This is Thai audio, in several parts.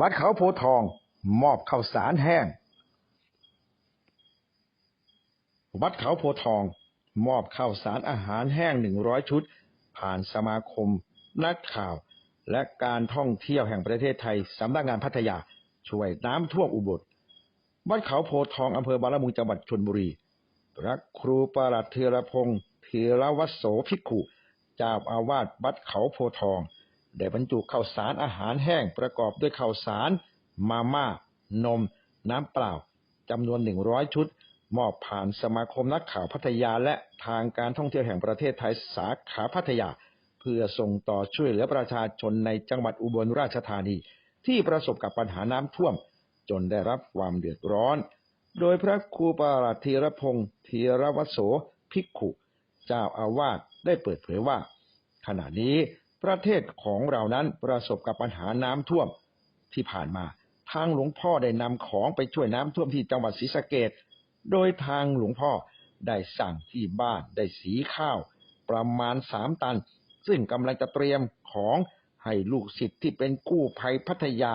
วัดเขาโพทอง มอบข้าวสารแห้ง วัดเขาโพทอง มอบข้าวสารอาหารแห้งหนึ่งร้อยชุด ผ่านสมาคม นักข่าว และการท่องเที่ยวแห่งประเทศไทยสำนักงานพัทยาช่วยน้ำท่วมอุบลวัดเขาโพทองอำเภอบางละมุงจังหวัดชลบุรีพระครูประหลัดเทระพงศ์เทระวัสโสภิกขุเจ้าอาวาสวัดเขาโพทอง ได้บรรจุข้าวสารอาหารแห้งประกอบด้วยข้าวสาร มาม่า นม น้ำเปล่าจำนวน 100 ชุด มอบผ่านสมาคมนักข่าวพัทยาและทางการท่องเที่ยวแห่งประเทศไทยสาขาพัทยา เพื่อส่งต่อช่วยเหลือประชาชนในจังหวัดอุบลราชธานี ที่ประสบกับปัญหาน้ำท่วม จนได้รับความเดือดร้อน โดยพระครูประหลัดธีรพงศ์ธีรวัสโสภิกขุ เจ้าอาวาสได้เปิดเผยว่า ขณะนี้ ประเทศของเรานั้นประสบกับปัญหาน้ำท่วมที่ผ่านมา ทางหลวงพ่อได้นำของไปช่วยน้ำท่วมที่จังหวัดศรีสะเกดโดยทางหลวงพ่อได้สั่งที่บ้านได้สีข้าว ประมาณสามตัน ซึ่งกำลังจะเตรียมของให้ลูกศิษย์ที่เป็นกู้ภัยพัทยา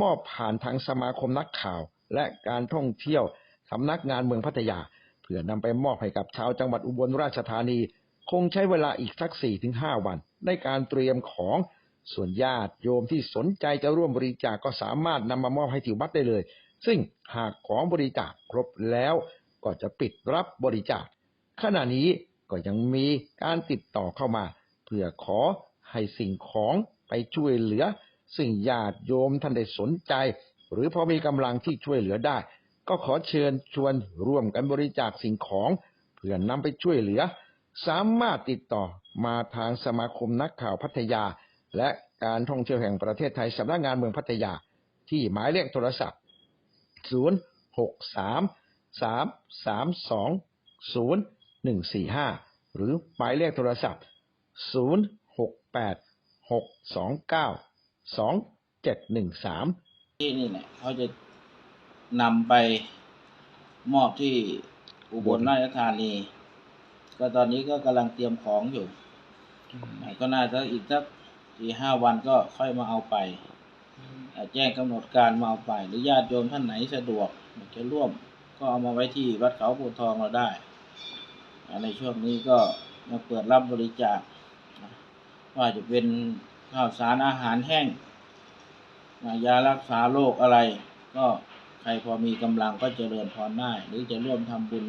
มอบผ่านทางสมาคมนักข่าว และการท่องเที่ยวสำนักงานเมืองพัทยา เพื่อนำไปมอบให้กับชาวจังหวัดอุบลราชธานี คงใช้เวลาอีกสักสี่ถึงห้าวัน ในการเตรียมของส่วนญาติโยมที่สนใจจะร่วมบริจาคก็สามารถนำมามอบให้ที่วัดได้เลย ซึ่งหากของบริจาคครบแล้วก็จะปิดรับบริจาค ขณะนี้ก็ยังมีการติดต่อเข้ามา เพื่อขอให้สิ่งของไปช่วยเหลือซึ่งญาติโยมท่านได้สนใจ หรือพอมีกำลังที่ช่วยเหลือได้ ก็ขอเชิญชวนร่วมกันบริจาคสิ่งของ เพื่อนำไปช่วยเหลือ สามารถติดต่อมาทางสมาคมนักข่าวพัทยา และการท่องเที่ยวแห่งประเทศไทยสำนักงานเมืองพัทยา ที่หมายเลขโทรศัพท์ 0 6 3 3 3 2 0 1 4 5 หรือหมายเลขโทรศัพท์ 0 6 8 6 2 9 2 7 1 3 ที่นี่เนี่ยเขาจะนำไปมอบที่อุบลราชธานี ก็ตอนนี้ก็กำลังเตรียมของอยู่ ก็น่าจะอีกสักสี่ห้าวันก็ค่อยมาเอาไปอ่าแจ้งกำหนดการมาเอาไป หรือญาติโยมท่านไหนสะดวกอยากจะร่วม ก็เอามาไว้ที่วัดเขาโพธิ์ทองเราได้อ่าในช่วงนี้ก็มาเปิดรับบริจาคอ่าว่าจะเป็นข้าวสารอาหารแห้งยารักษาโรคอะไร ก็ใครพอมีกำลังก็เจริญพรได้ หรือจะร่วมทำบุญ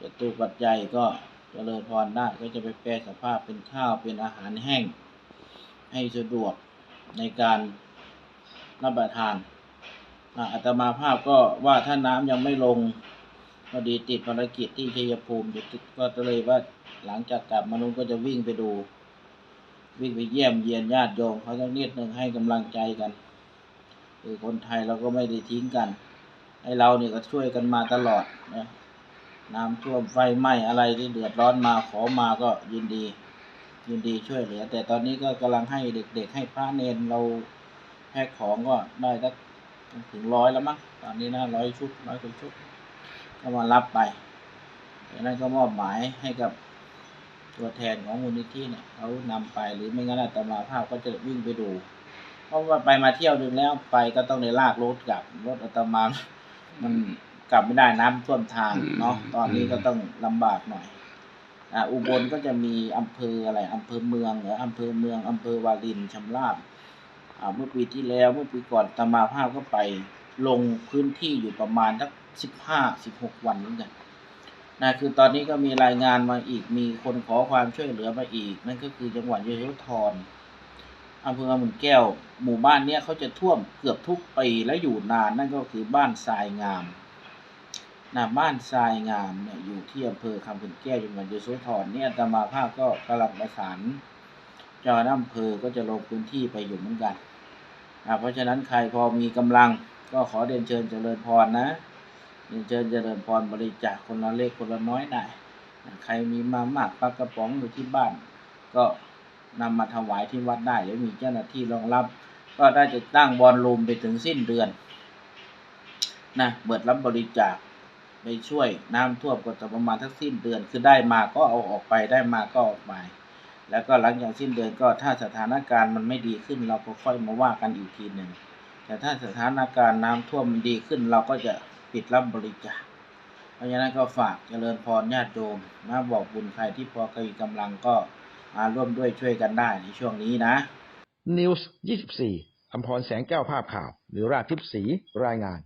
จตุปัจจัยก็เจริญพรได้ก็จะไปแปลสภาพเป็นข้าวเป็นอาหารแห้ง ให้สะดวกในการรับประทานอาตมาภาพก็ว่าถ้าน้ำยังไม่ลงพอดีติดภารกิจที่ชัยภูมิอยู่ก็เลยว่าหลังจากกลับมานุนก็จะวิ่งไปดู วิ่งไปเยี่ยมเยียนญาติโยมเขาต้องนิดหนึ่งให้กำลังใจกันคือคนไทยเราก็ไม่ได้ทิ้งกัน ให้เราเนี่ยก็ช่วยกันมาตลอดนะ น้ำท่วมไฟไหม้อะไรที่เดือดร้อนมาขอมาก็ยินดี ยินดีช่วยเหลือ แต่ตอนนี้ก็กำลังให้เด็ก ๆ ให้พระเนนเราแพ็คของก็ได้สักถึงร้อยแล้วมั้งตอนนี้นะร้อยชุดร้อยกว่าชุด ก็มารับไปจากนั้นก็มอบหมายให้กับตัวแทนของมูลนิธิเนี่ยเขานำไปหรือไม่งั้นอาตมาภาพก็จะวิ่งไปดู เพราะว่าไปมาเที่ยวหนึ่งแล้วไปก็ต้องได้ลากรถกลับรถอาตมามัน กลับไม่ได้น้ำท่วมทางเนาะตอนนี้ก็ต้องลำบากหน่อย อ่าอุบลก็จะมีอำเภออะไรอำเภอเมืองหรืออำเภอเมืองอำเภอวารินชำราบอ่าเมื่อปีที่แล้วเมื่อปีก่อนอาตมาภาพก็ไปลงพื้นที่อยู่ประมาณสักสิบห้าสิบหกวันเหมือนกันนะคือตอนนี้ก็มีรายงานมาอีกมีคนขอความช่วยเหลือมาอีก นั่นก็คือจังหวัดยโสธรอำเภอหมุนแก้ว หมู่บ้านเนี้ยเขาจะท่วมเกือบทุกปีและอยู่นานนั่นก็คือบ้านทรายงาม นะบ้านทรายงามเนี่ยอยู่ที่อำเภอคำขุนแก้วจังหวัดยโสธรเนี่ยตมาภาพก็กำลังประสานเจ้าหน้าที่อำเภอก็จะลงพื้นที่ไปอยู่เหมือนกันนะเพราะฉะนั้นใครพอมีกำลังก็ขอเรียนเชิญเจริญพรนะเรียนเชิญเจริญพรบริจาคคนละเล็กคนละน้อยได้นะใครมีมามากปลากระป๋องอยู่ที่บ้าน ก็นำมาถวายที่วัดได้เดี๋ยวมีเจ้าหน้าที่รองรับ ก็ได้จะตั้งบอลลูมไปถึงสิ้นเดือนนะเปิดรับบริจาค ไปช่วยน้ำท่วมก็จะประมาณทั้งสิ้นเดือน คือได้มาก็เอาออกไปได้มาก็ออกไปแล้วก็หลังจากสิ้นเดือนก็ถ้าสถานการณ์มันไม่ดีขึ้น เราก็ค่อยมาว่ากันอีกทีหนึ่งแต่ถ้าสถานการณ์น้ำท่วมมันดีขึ้น เราก็จะปิดรับบริจาคเพราะฉะนั้นก็ฝากเจริญพรญาติโยมมาบอกบุญใครที่พอกมีกำลังก็มาร่วมด้วยช่วยกันได้ในช่วงนี้นะ News 24อำพรแสงแก้วภาพข่าวหรือราชทิพย์ศรีรายงาน